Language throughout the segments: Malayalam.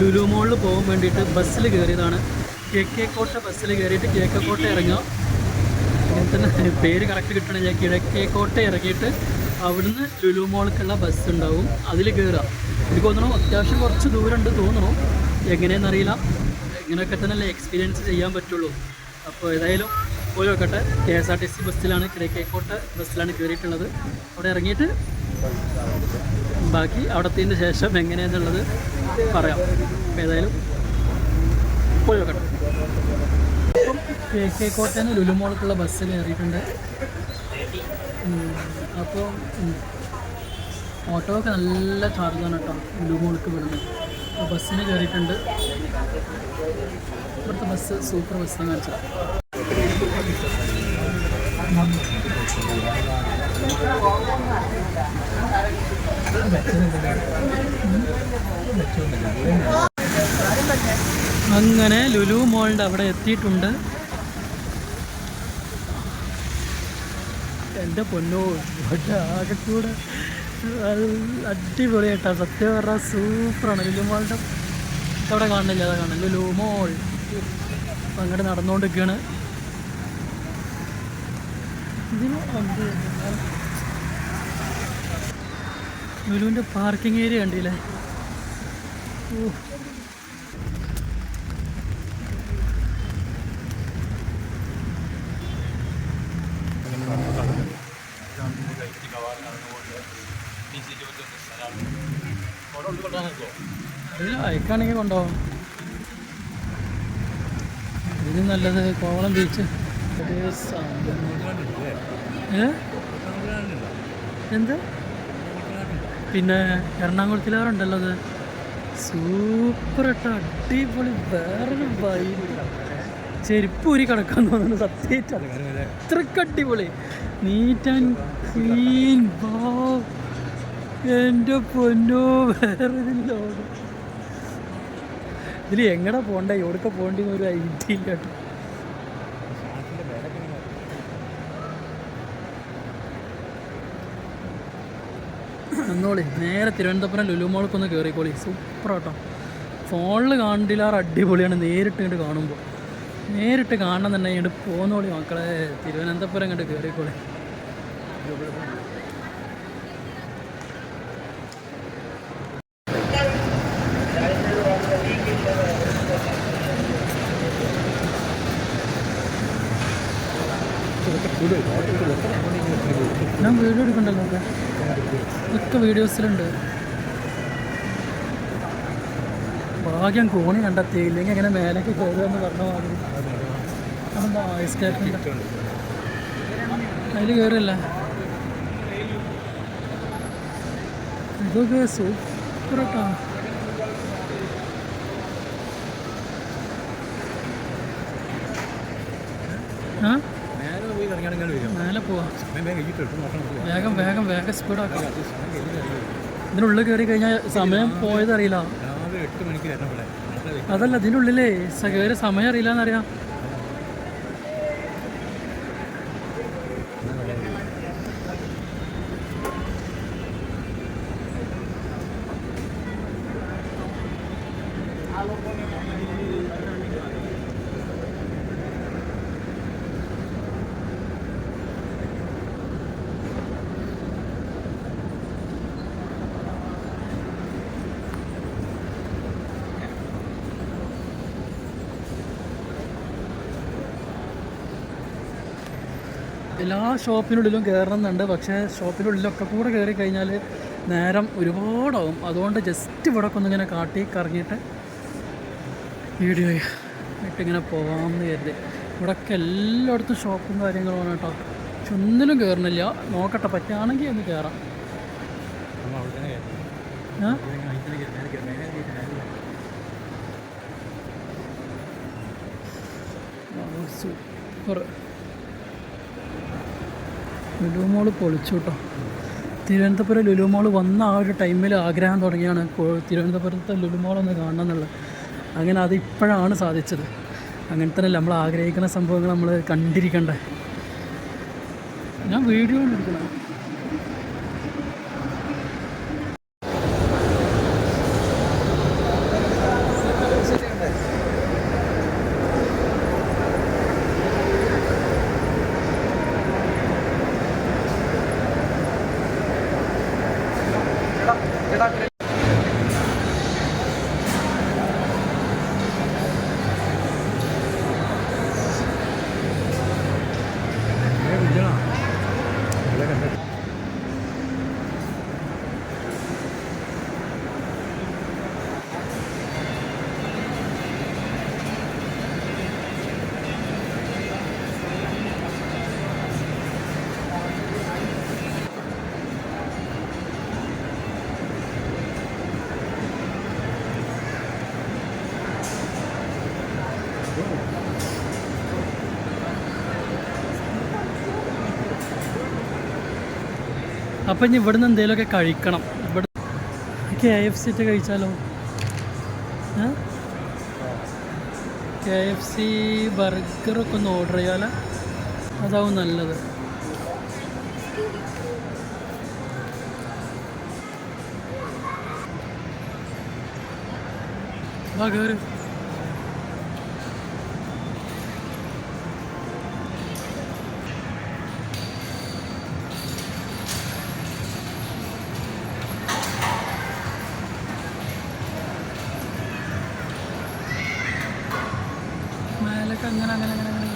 ലുലു മോളിൽ പോകാൻ വേണ്ടിയിട്ട് ബസ്സിൽ കയറിയതാണ്. കെ കെ കോട്ട ബസ്സിൽ കയറിയിട്ട് കെ കെ കോട്ട ഇറങ്ങുക. തന്നെ പേര് കറക്റ്റ് കിട്ടണമെങ്കിൽ കിഴക്കേ കോട്ട ഇറങ്ങിയിട്ട് അവിടുന്ന് ലുലു മോളിലേക്കുള്ള ബസ് ഉണ്ടാവും. അതിൽ കയറുക. എനിക്ക് തോന്നണു അത്യാവശ്യം കുറച്ച് ദൂരമുണ്ട് തോന്നണു എങ്ങനെയെന്നറിയില്ല ഇങ്ങനെയൊക്കെ തന്നെയല്ലേ എക്സ്പീരിയൻസ് ചെയ്യാൻ പറ്റുള്ളൂ. അപ്പോൾ ഏതായാലും പോയി നോക്കട്ടെ. K S R T C ബസ്സിലാണ് കിഴക്കേക്കോട്ട ബസ്സിലാണ് കയറിയിട്ടുള്ളത്. അവിടെ ഇറങ്ങിയിട്ട് ബാക്കി അവിടത്തതിന് ശേഷം എങ്ങനെയെന്നുള്ളത് പറയാം. ഏതായാലും പോയി നോക്കട്ടെ. കെ കെ കോട്ടയിൽ നിന്ന് ലുലുമോളക്കുള്ള ബസ് കയറിയിട്ടുണ്ട്. അപ്പോൾ ഓട്ടോ ഒക്കെ നല്ല ചാർജാണ് കേട്ടോ ലുലുമോൾക്ക് വിടുന്നത്. ബസ്സിന് കയറിയിട്ടുണ്ട്. ഇവിടുത്തെ ബസ് സൂപ്പർ ബസ്സിനെ കാണിച്ചത്. അങ്ങനെ ലുലു മോളിന്റെ അവിടെ എത്തിയിട്ടുണ്ട്. എന്റെ പൊന്നോ ആകെക്കൂടെ അടിപൊളിയായിട്ടാ. സത്യം പറഞ്ഞാൽ സൂപ്പറാണ് ലുലു മോളിന്റെ അവിടെ കാണുന്നില്ല അതാ കാണുന്നത് ലുലു മോൾ. അങ്ങോട്ട് നടന്നുകൊണ്ടിരിക്കുകയാണ് ഇതിന് പാർക്കിംഗ് ഏരിയ കണ്ടില്ലേ? അയക്കാണെങ്കിൽ കൊണ്ടോ? ഇതിന് നല്ലത് കോവളം ബീച്ച് എന്ത്? പിന്നെ എറണാകുളത്തിലാറുണ്ടല്ലോ അത്? സൂപ്പർ ഇട്ടോ അടിപൊളി വേറൊരു വൈബ് ചെരുപ്പ് ഊരി കിടക്കാൻ തോന്നുന്നു സത്യമായിട്ട്. അത്രയ്ക്ക് അടിപൊളി. നീറ്റ് ആൻഡ് ക്ലീൻ എന്റെ പൊന്നോ വേറെ ലോകം. ഇതിൽ എങ്ങടെ പോണ്ടേ? എവിടെക്കെ പോകേണ്ടി ഒരു ഐഡിയ ഇല്ല കേട്ടോ. എന്നോളി നേരെ തിരുവനന്തപുരം ലുലുമോൾക്കൊന്ന് കയറിക്കോളി സൂപ്പർ കേട്ടോ ഫോണിൽ കണ്ടില്ലാറ് അടിപൊളിയാണ്. നേരിട്ട് ഇങ്ങോട്ട് കാണുമ്പോൾ നേരിട്ട് കാണണം തന്നെ ഇങ്ങോട്ട് പോന്നോളി മക്കളെ. തിരുവനന്തപുരം ഇങ്ങോട്ട് കയറിക്കോളി ഞാൻ വീഡിയോ എടുക്കണ്ടല്ലോ? ഒക്കെ ഇതൊക്കെ വീഡിയോസിലുണ്ട്. ഭാഗ്യം കോണി കണ്ടെത്തി ഇല്ലെങ്കിൽ എങ്ങനെ മേലേക്ക് കയറുമെന്ന് പറഞ്ഞ മാതിരി. അതെന്താ കയറില്ല ഇതൊക്കെ സൂപ്പർ കേട്ടോ ആ നേരെ പോയി ഇറങ്ങിയാണെങ്കിൽ വരും മേലെ പോവാ സമയം വേഗം. വേഗം വേഗം സ്പീഡാക്കാം ഇതിനുള്ളിൽ കയറി കഴിഞ്ഞാൽ സമയം പോയതറിയില്ല. അതല്ല ഇതിനുള്ളിലേ കയറി സമയം അറിയില്ല എന്നറിയാം എല്ലാ ഷോപ്പിനുള്ളിലും കയറണമെന്നുണ്ട്. പക്ഷേ ഷോപ്പിനുള്ളിലൊക്കെ കൂടെ കയറി കഴിഞ്ഞാൽ നേരം ഒരുപാടാവും. അതുകൊണ്ട് ജസ്റ്റ് ഇവിടെ ഒക്കെ ഒന്നിങ്ങനെ കാട്ടി കറങ്ങിയിട്ട് വീഡിയോ ഇട്ടിങ്ങനെ ഇങ്ങനെ പോകാമെന്ന് കരുതി. ഇവിടെയൊക്കെ എല്ലായിടത്തും ഷോപ്പും കാര്യങ്ങളുമാണ് കേട്ടോ. പക്ഷെ ഒന്നിലും കയറണില്ല. നോക്കട്ടെ പറ്റുകയാണെങ്കിൽ ഒന്ന് കയറാം. നമ്മൾ അവിടെ തന്നെ കയറി. ഏ? ഇവിടെ ഇങ്ങനെ അതിൽ തന്നെ കയറി, നേരെ കയറി, നേരെ കയറി, നേരെ കയറി. സൂപ്പർ മോൾ പൊളിച്ചു കേട്ടോ തിരുവനന്തപുരം ലുലു മോൾ വന്ന ആ ഒരു ടൈമിൽ ആഗ്രഹം തുടങ്ങിയാണ് തിരുവനന്തപുരത്തെ ലുലു മോൾ ഒന്ന് കാണണം എന്നുള്ളത് അങ്ങനെ അത് ഇപ്പോഴാണ് സാധിച്ചത്. അങ്ങനെ തന്നെ നമ്മൾ ആഗ്രഹിക്കുന്ന സംഭവങ്ങൾ നമ്മൾ കണ്ടിരിക്കണ്ടേ? ഞാൻ വീഡിയോ എടുക്കണം അപ്പം ഇനി ഇവിടുന്ന് എന്തെങ്കിലുമൊക്കെ കഴിക്കണം. ഇവിടെ കെ എഫ് സി ഒക്കെ കഴിച്ചാലോ? കെ എഫ് സി ബർഗറൊക്കെ ഒന്ന് ഓർഡർ ചെയ്യാലോ? അതാവും നല്ലത്. വാ അങ്ങനെ അങ്ങനെ അങ്ങനെ അങ്ങനെ.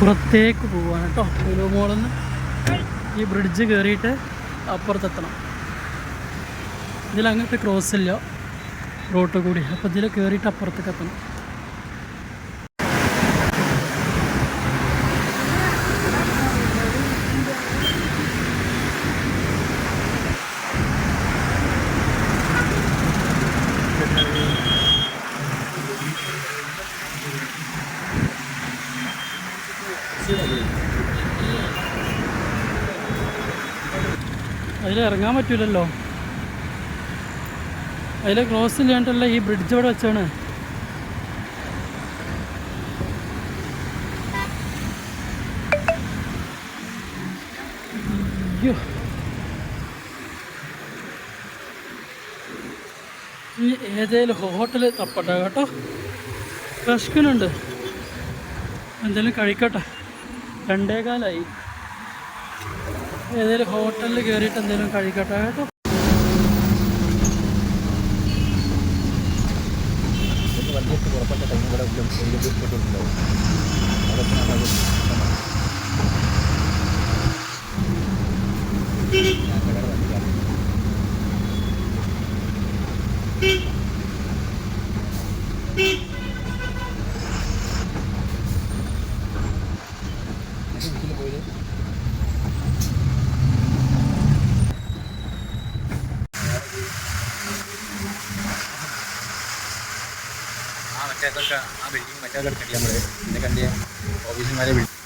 പുറത്തേക്ക് പോവാണ് കേട്ടോ. ലുലു മോളിൽ നിന്ന് ഈ ബ്രിഡ്ജ് കയറിയിട്ട് അപ്പുറത്തെത്തണം. ഇതിലങ്ങോട്ട് ക്രോസ് ഇല്ല. റോട്ട് കൂടി. അപ്പോൾ ഇതിൽ കയറിയിട്ട് അപ്പുറത്തേക്ക് എത്തണം. അതിൽ ഇറങ്ങാൻ പറ്റൂലല്ലോ. അതിൽ ക്രോസ് ഇല്ലാണ്ടല്ല ഈ ബ്രിഡ്ജ് അവിടെ വെച്ചാണ്. അയ്യോ. ഈ ഏതേലും ഹോട്ടൽ തപ്പട്ടെ കേട്ടോ. വിശക്കുന്നുണ്ട്. എന്തെങ്കിലും കഴിക്കട്ടെ. രണ്ടേകാലായി. ഏതെങ്കിലും ഹോട്ടലിൽ കയറിയിട്ട് എന്തെങ്കിലും കഴിക്കട്ടെ? കേട്ടോ. ടൈം ഞങ്ങളുടെ മറ്റേ എടുക്കണ്ടേ നമ്മൾ പിന്നെ കണ്ടിയ ഓഫീസർമാരെ വിളിച്ചു